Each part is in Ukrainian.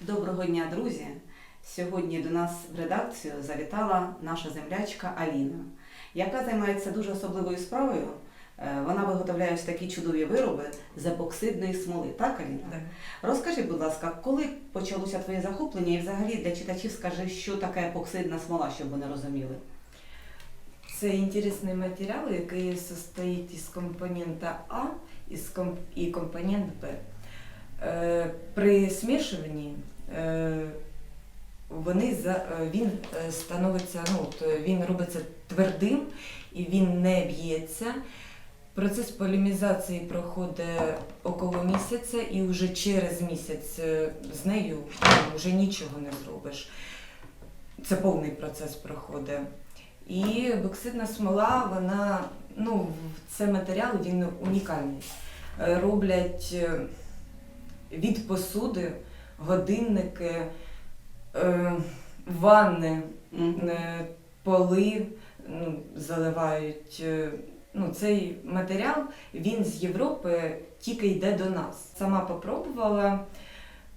Доброго дня, друзі! Сьогодні до нас в редакцію завітала наша землячка Аліна, яка займається дуже особливою справою. Е, Вона виготовляє ось такі чудові вироби з епоксидної смоли. Так, Аліна? Так. Розкажи, будь ласка, коли почалося твоє захоплення і взагалі для читачів скажи, що таке епоксидна смола, щоб вони розуміли. Це інтересний матеріал, який состоїть із компонента А і компонент Б. Е, При змішуванні е, вони за, е, він становиться, ну, він робиться твердим і він не б'ється. Процес полімізації проходить около місяця, і вже через місяць з нею ну, вже нічого не зробиш. Це повний процес проходить. І боксидна смола, вона, ну, це матеріал, він унікальний. Роблять від посуди, годинники, е, ванни, е, поли ну, заливають. е, Ну, цей матеріал він з Європи тільки йде до нас. Сама попробувала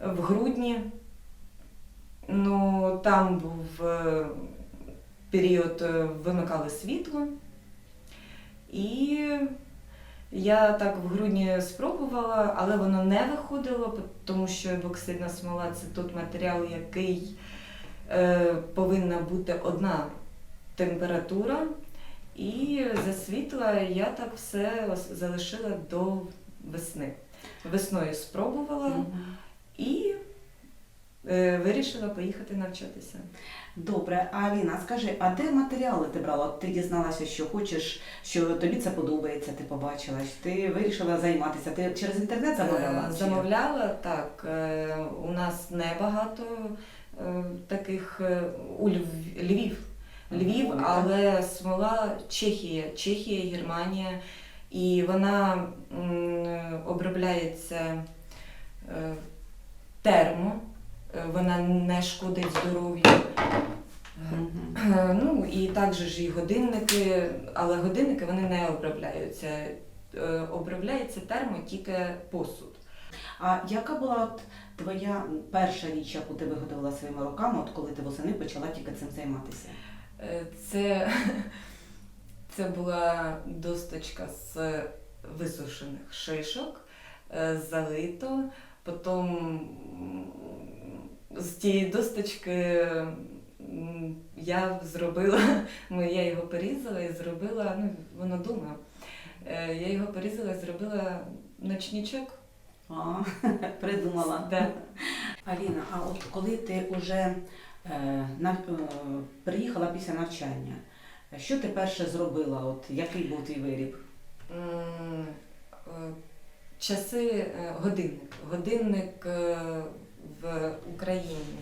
в грудні. Ну, там був період, вимикали світло. І я так в грудні спробувала, але воно не виходило, тому що боксидна смола це той матеріал, який е, повинна бути одна температура. І за світла я так все залишила до весни. Весною спробувала Мгм. і е, вирішила поїхати навчатися. Добре, Аліна, скажи, а де матеріали ти брала? От Ти дізналася, що хочеш, що тобі це подобається, ти побачила, що ти вирішила займатися. Ти через інтернет замовляла? Е, чи? Замовляла так. е, У нас небагато е, таких е, у Льв- Львів. Львів, але смола Чехія, Чехія, Германія. І вона обробляється е, термо, е, вона не шкодить здоров'ю. Е, Ну і також ж і годинники, але годинники вони не обробляються. Е, Обробляється термо тільки посуд. А яка була от твоя перша річ, яку ти виготовила своїми руками, от коли ти восени почала тільки цим займатися? Е, Це, це була досточка з висушених шишок, е, залито. Потім з тієї досточки я зробила, ну, я його порізала і зробила, ну, воно дома. Е, Я його порізала і зробила ночничок. А, придумала. Да. Аліна, а от коли ти вже е, нав... е, приїхала після навчання, що ти перше зробила? От який був твій виріб? Е, Часи годинник. Годинник в Україні.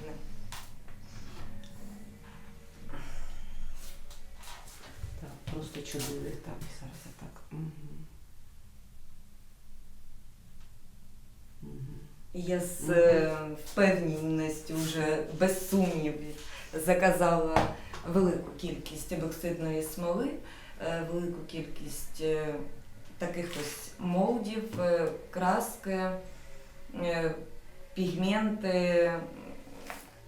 Так, просто чудовий. Так, зараз я так. Угу. Я з е, впевненістю вже без сумнівів заказала велику кількість ебоксидної смоли, е, велику кількість е, таких ось молдів, е, краски, е, пігменти,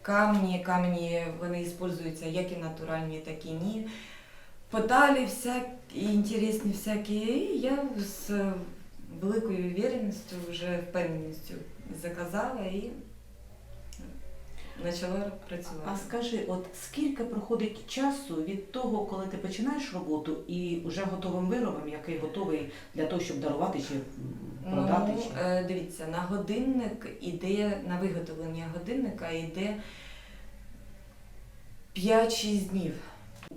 камні. Камні вони використовуються як і натуральні, так і ні. Подалі всякі інтересні всякі. І я з великою уверенністю, вже впевненістю заказала і почала працювати. А скажи, от скільки проходить часу від того, коли ти починаєш роботу і вже готовим виробом, який готовий для того, щоб дарувати чи продати? Ну, чи... е, дивіться, на годинник іде, на виготовлення годинника йде 5-6 днів.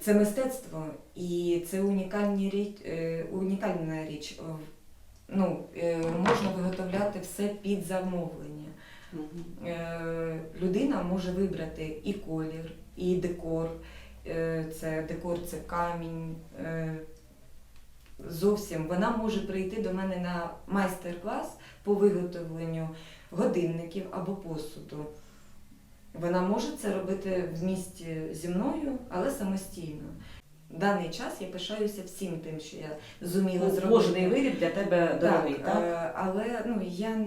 Це мистецтво і це унікальні річ, е, унікальна річ. Ну, е, можна виготовляти все під замовлення. Е, людина може вибрати і колір, і декор. Е, Це декор, це камінь. Е, Зовсім вона може прийти до мене на майстер-клас по виготовленню годинників або посуду. Вона може це робити в місті зі мною, але самостійно. В даний час я пишаюся всім тим, що я зуміла Ну, зробити. Кожний виріб для тебе дорогий, так? е, але ну, я,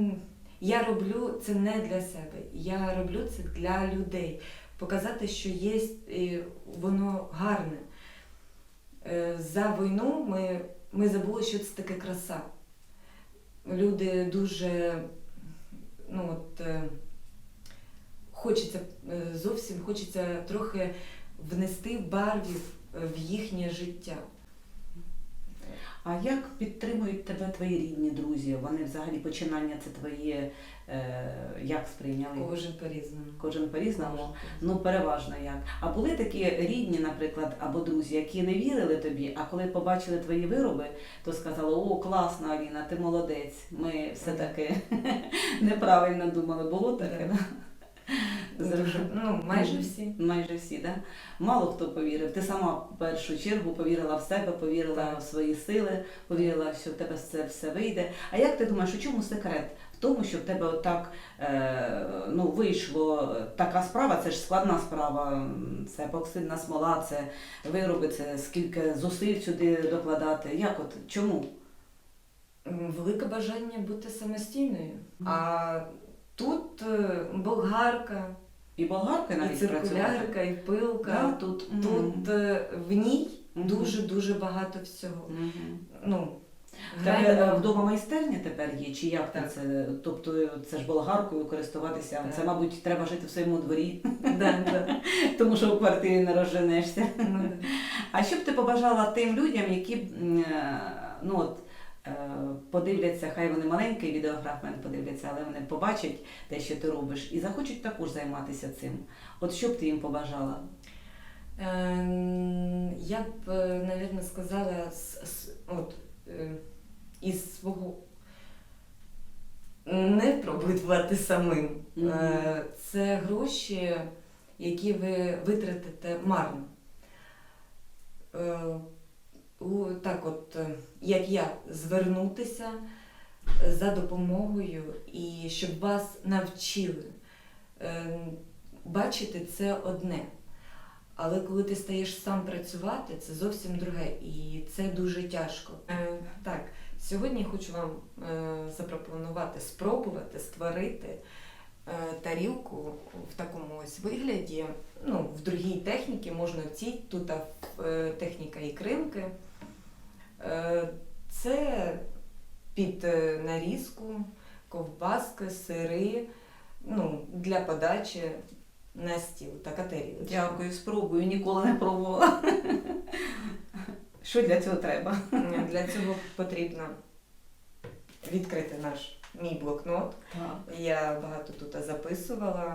я роблю це не для себе, я роблю це для людей. Показати, що є і воно гарне. Е, За війну ми, ми забули, що це таке краса. Люди дуже ну, от, е, хочеться е, зовсім хочеться трохи внести барвів е, в їхнє життя. А як підтримують тебе твої рідні друзі? Вони взагалі починання це твоє е, як сприйняли? Кожен по-різному. Кожен по-різному. Ну, переважно як. А були такі рідні, наприклад, або друзі, які не вірили тобі, а коли побачили твої вироби, то сказали: О, класно, Аліна, ти молодець. Ми все-таки неправильно думали. Було таке, Дуже, ну, майже всі. Майже всі, да? Мало хто повірив. Ти сама в першу чергу повірила в себе, повірила Так. в свої сили, повірила, що в тебе це все вийде. А як ти думаєш, у чому секрет? В тому, що в тебе отак е, ну, вийшло така справа, це ж складна справа, це епоксидна смола, це вироби, це скільки зусиль сюди докладати. Як от чому? Велике бажання бути самостійною. Мгм. А тут е, болгарка, І болгарки і навіть працювати? циркулярка, і пилка. Да? Тут, Мгм. тут е, в ній дуже-дуже багато всього. Мгм. Ну, В Тебе е, вдома майстерня тепер є, чи як Так. це? Тобто це ж болгаркою користуватися. Так. Це, мабуть, треба жити в своєму дворі, тому що в квартирі не розженешся. Ну. А що б ти побажала тим людям, які е, ну от. Е, Подивляться, хай вони маленький відеофрагмент подивляться, але вони побачать те, що ти робиш, і захочуть також займатися цим. От що б ти їм побажала? Ем, Я б, е, навірно, сказала от, е, із свого не пробувати самим. Мгм. Е, Це гроші, які ви витратите марно. Е, Так, от, е, як я, звернутися за допомогою і щоб вас навчили. Е, Бачити це одне. Але коли ти стаєш сам працювати, це зовсім друге, і це дуже тяжко. Е, так, сьогодні я хочу вам е, запропонувати спробувати створити е, тарілку в такому ось вигляді. Ну, в другій техніці можна в цій, тут е, техніка ікринки. Е, це під е, нарізку, ковбаски, сири, ну, для подачі на стіл. Така тарілочка. Дякую, спробую, ніколи не пробувала. Що для цього треба? Для цього потрібно відкрити наш мій блокнот. Так. Я багато тут записувала.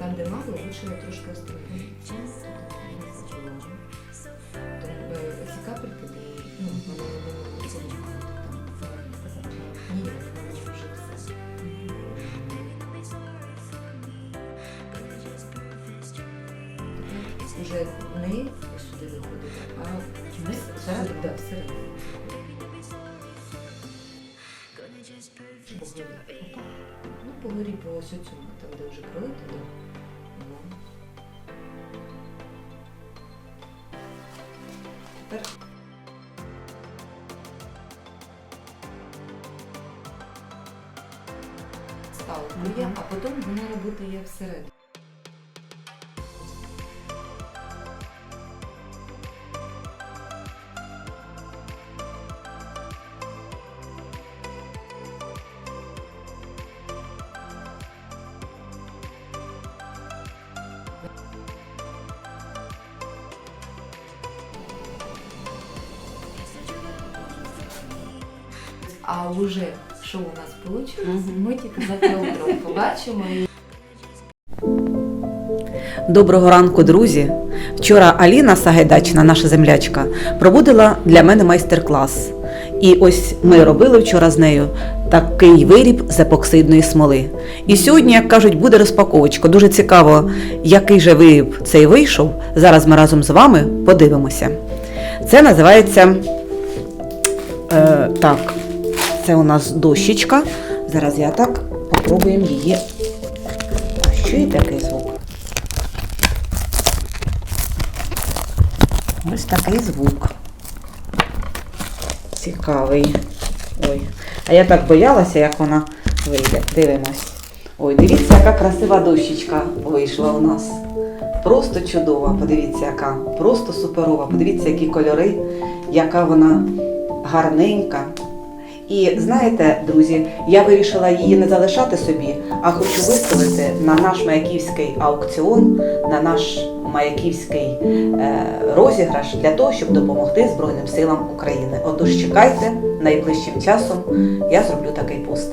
Там, де мало, лучше я трошки. Тому е, ці капельки, ну, вони не. Там. Уже не сюди виходить, а всередину. Да, всередину. Погорі. Ну, погорі по ось цьому, там, де вже пролито, да. Тепер mm -hmm. а потім вона працює всередині. А вже що у нас вийшло, ми тільки завтра утром побачимо Доброго ранку, друзі! Вчора Аліна Сагайдачна, наша землячка, проводила для мене майстер-клас. І ось ми робили вчора з нею такий виріб з епоксидної смоли. І сьогодні, як кажуть, буде розпаковочка. Дуже цікаво, який же виріб цей вийшов. Зараз ми разом з вами подивимося. Це називається е, так. Це у нас дощечка. Зараз я так попробуємо її. Що є такий звук? Ось такий звук. Цікавий. Ой. А я так боялася, як вона вийде. Дивимось. Ой, дивіться, яка красива дощечка вийшла у нас. Просто чудова. Подивіться, яка. Просто суперова. Подивіться, які кольори, яка вона гарненька. І знаєте, друзі, я вирішила її не залишати собі, а хочу виставити на наш маяківський аукціон, на наш маяківський е, розіграш для того, щоб допомогти Збройним силам України. Отож, чекайте найближчим часом. Я зроблю такий пост.